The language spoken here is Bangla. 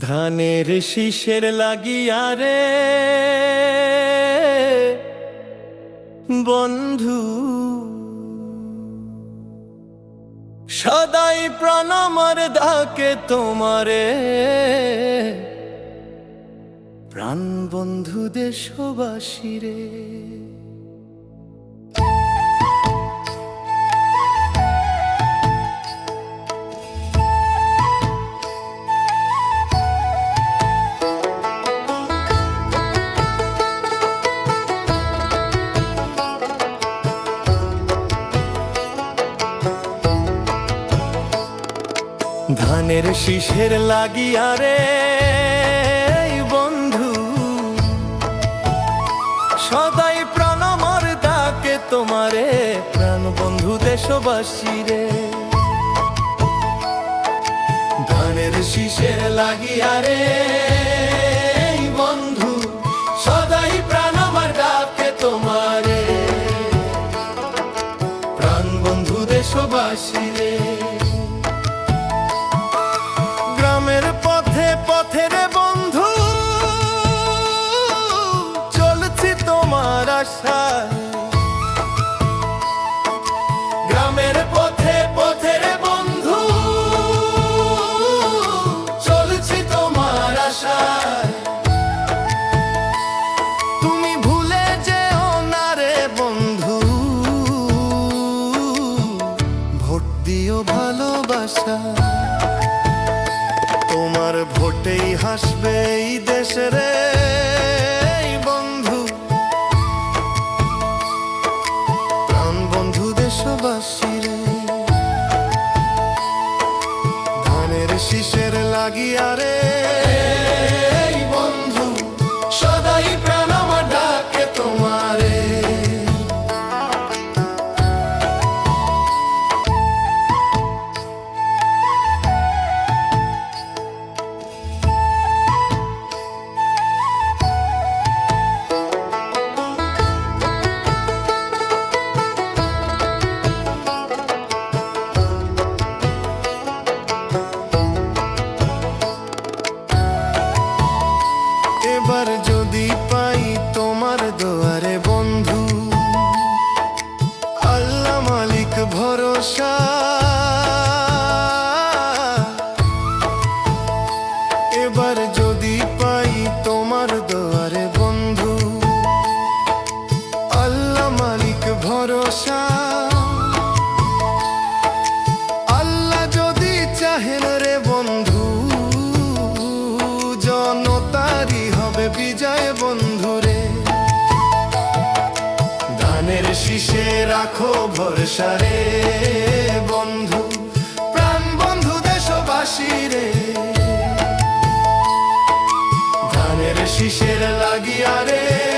ধানের শীষের লাগিয়া রে। বন্ধু সদাই প্রণামর ডাকে তোমারে। প্রাণ বন্ধু দেশবাসী রে। ধানের শিশের লাগিয়া রে বন্ধু। সদাই প্রাণমর তাকে তোমারে, প্রাণ বন্ধু দেশবাসী রে। ধানের শিশের লাগিয়া রে আশায় তোমার তুমি ভুলে যেও না রে বন্ধু, ভোট ভালোবাসা। তোমার ভোটেই হাসবে এই দেশের বন্ধু লাগিয়া রে এবার যদি পাই তোমার দোয়ারে বন্ধু আল্লাহ মালিক ভরসা। হবে বন্ধুরে। ধানের শীষে রাখো ভরসা রে বন্ধু, প্রাণ বন্ধু দেশবাসী রে। ধানের শীষের লাগিয়া রে